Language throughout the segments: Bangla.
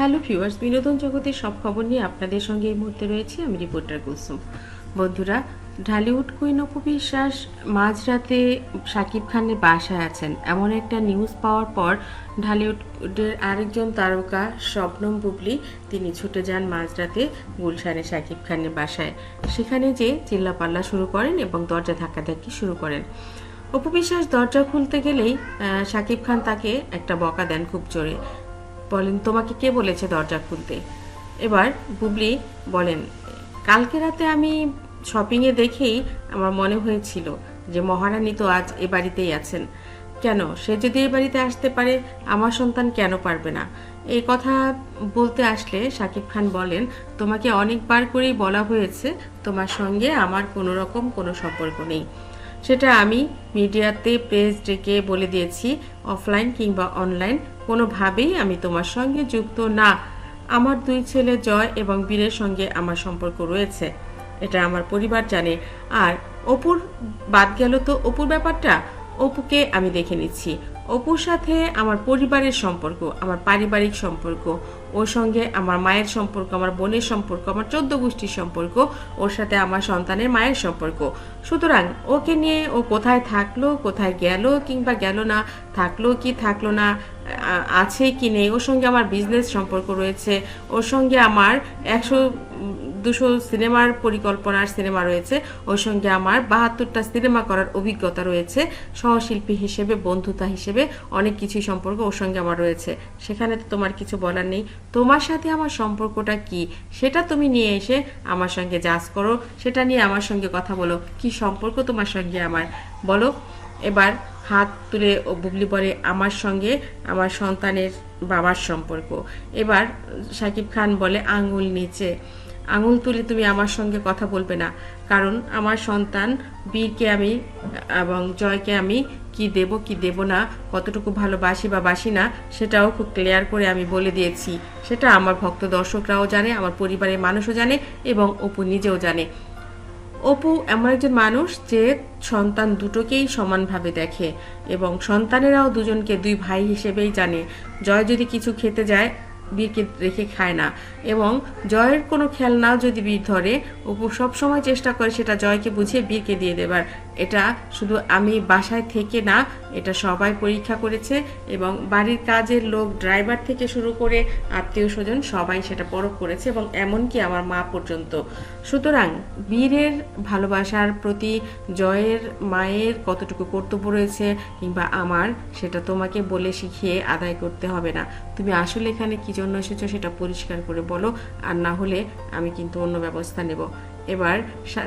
হ্যালো ভিউয়ার্স, বিনোদন জগতের সব খবর নিয়ে আপনাদের সঙ্গে এই মুহূর্তে রয়েছে আমি রিপোর্টার কুলসুম। বন্ধুরা, ঢালিউড কুইন অপু বিশ্বাস মাঝরাতে শাকিব খানের বাসায় আছেন। এমন একটা নিউজ পাওয়ার পর ঢালিউডের আরেকজন তারকা শবনম বুবলি, তিনি ছুটে যান মাঝরাতে গুলশানে শাকিব খানের বাসায়। সেখানে যে চিল্লাপাল্লা শুরু করেন এবং দরজা ধাক্কাধাক্কি শুরু করেন। অপু বিশ্বাস দরজা খুলতে গেলেই শাকিব খান তাকে একটা বকা দেন খুব জোরে। বলেন, তোমাকে কে বলেছে দরজা খুলতে? এবার বুবলি বলেন, কালকে রাতে আমি শপিংয়ে দেখেই আমার মনে হয়েছিল যে মহারানী তো আজ এ বাড়িতেই আছেন। কেন? সে যদি এই বাড়িতে আসতে পারে, আমার সন্তান কেন পারবে না? এই কথা বলতে আসলে শাকিব খান বলেন, তোমাকে অনেকবার করেই বলা হয়েছে, তোমার সঙ্গে আমার কোনো রকম কোনো সম্পর্ক নেই। সেটা আমি মিডিয়াতে, প্রেস ডেকে বলে দিয়েছি, অফলাইন কিংবা অনলাইন কোনোভাবেই আমি তোমার সঙ্গে যুক্ত না। আমার দুই ছেলে জয় এবং বীরের সঙ্গে আমার সম্পর্ক রয়েছে। এটা আমার পরিবার জানে। আর অপুর বাদ গেল তো অপুর ব্যাপারটা? অপুকে আমি দেখে নিচ্ছি। অপুর সাথে আমার পরিবারের সম্পর্ক, আমার পারিবারিক সম্পর্ক। ওর সঙ্গে আমার মায়ের সম্পর্ক, আমার বোনের সম্পর্ক, আমার চোদ্দ গোষ্ঠীর সম্পর্ক, ওর সাথে আমার সন্তানের মায়ের সম্পর্ক। সুতরাং ওকে নিয়ে ও কোথায় থাকল, কোথায় গেল কিংবা গেল না, থাকল কি থাকল না আছে কি নেই, ওর সঙ্গে আমার বিজনেস সম্পর্ক রয়েছে, ওর সঙ্গে আমার একশো দুশো সিনেমার পরিকল্পনার সিনেমা রয়েছে, ওর সঙ্গে আমার বাহাত্তরটা সিনেমা করার অভিজ্ঞতা রয়েছে, সহশিল্পী হিসেবে, বন্ধুতা হিসেবে অনেক কিছুই সম্পর্ক ওর সঙ্গে আমার রয়েছে। সেখানে তো তোমার কিছু বলার নেই। তোমার সাথে আমার সম্পর্কটা কি? সেটা তুমি নিয়ে এসে আমার সঙ্গে যাচ করো। সেটা নিয়ে আমার সঙ্গে কথা বলো। কি সম্পর্ক তোমার সঙ্গে আমার? বলো। এবার হাত তুলে ও বুবলি বলে, আমার সঙ্গে আমার সন্তানের বাবার সম্পর্ক। এবার সাকিব খান বলে, আঙুল নিচে। আঙুল তুলে তুমি আমার সঙ্গে কথা বলবে না। কারণ আমার সন্তান বীরকে আমি এবং জয়কে আমি কি দেব কি দেব না, কতটুকু ভালোবাসি বা বাসি না, সেটাও খুব ক্লিয়ার করে আমি বলে দিয়েছি। সেটা আমার ভক্ত দর্শকরাও জানে, আমার পরিবারের মানুষও জানে এবং অপু নিজেও জানে। অপু এমন একজন মানুষ যে সন্তান দুটোকেই সমানভাবে দেখে এবং সন্তানেরাও দুজনকে দুই ভাই হিসেবেই জানে। জয় যদি কিছু খেতে যায় বীরকে রেখে খায় না। এবং জয়ের কোনো খেলনাও যদি বীর ধরে, অপু সবসময় চেষ্টা করে সেটা জয়কে বুঝিয়ে বীরকে দিয়ে দেবার। এটা শুধু আমি বাসায় থেকে না, এটা সবাই পরীক্ষা করেছে এবং বাড়ির কাজের লোক, ড্রাইভার থেকে শুরু করে আত্মীয় স্বজন সবাই সেটা পরখ করেছে এবং এমনকি আমার মা পর্যন্ত। সুতরাং বীরের ভালোবাসার প্রতি জয়ের মায়ের কতটুকু কর্তব্য রয়েছে কিংবা আমার, সেটা তোমাকে বলে শিখিয়ে আদায় করতে হবে না। তুমি আসলে এখানে কি জন্য এসেছ সেটা পরিষ্কার করে বলো, আর না হলে আমি কিন্তু অন্য ব্যবস্থা নেব। এবার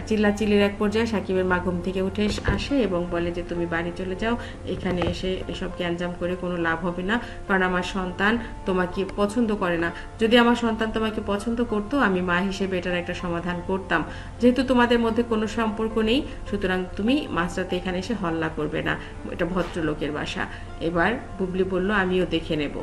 চিল্লাচিল্লির এক পর্যায়ে সাকিবের মা ঘুম থেকে উঠে আসে এবং বলে যে, তুমি বাড়ি চলে যাও, এখানে এসে এসব গ্যাঞ্জাম করে কোনো লাভ হবে না, কারণ আমার সন্তান তোমাকে পছন্দ করে না। যদি আমার সন্তান তোমাকে পছন্দ করতো, আমি মা হিসেবে এটার একটা সমাধান করতাম। যেহেতু তোমাদের মধ্যে কোনো সম্পর্ক নেই, সুতরাং তুমি মাঝরাতে এখানে এসে হল্লা করবে না। এটা ভদ্রলোকের বাসা। এবার বুবলি বলল, আমিও দেখে নেব।